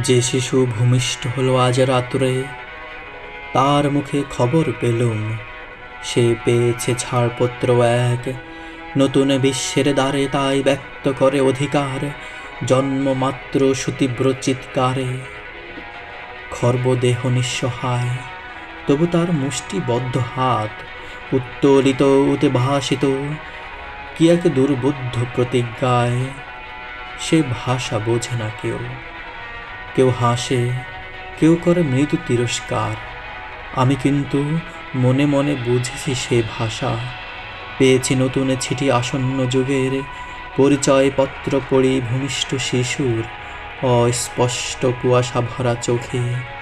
যে শিশু ভূমিষ্ঠ হলো আজ রাত্রে, তার মুখে খবর পেলুম। সে পেয়েছে ছাড়পত্র এক, নতুন বিশ্বের দ্বারে তাই ব্যক্ত করে অধিকার জন্মমাত্র সুতীব্র চিৎকারে। খর্বদেহ নিঃসহায় তবু তার মুষ্টিবদ্ধ হাত উত্তোলিত উদ্ভাসিত কি এক দুর্বুদ্ধ প্রতিজ্ঞায়, সে ভাষা বোঝে না কেউ। কেউ হাসে, কেউ করে মৃদু তিরস্কার। আমি কিন্তু মনে মনে বুঝেছি সে ভাষা। পেয়েছি নতুন ছিটি আসন্ন যুগের পরিচয়পত্র পড়ি ভূমিষ্ঠ শিশুর অস্পষ্ট কুয়াশা ভরা চোখে।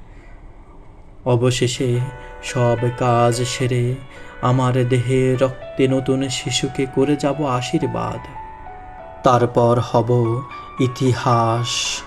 অবশেষে সব কাজ সেরে আমার দেহে রক্তে নতুন শিশুকে করে যাব আশীর্বাদ। তারপর হব ইতিহাস।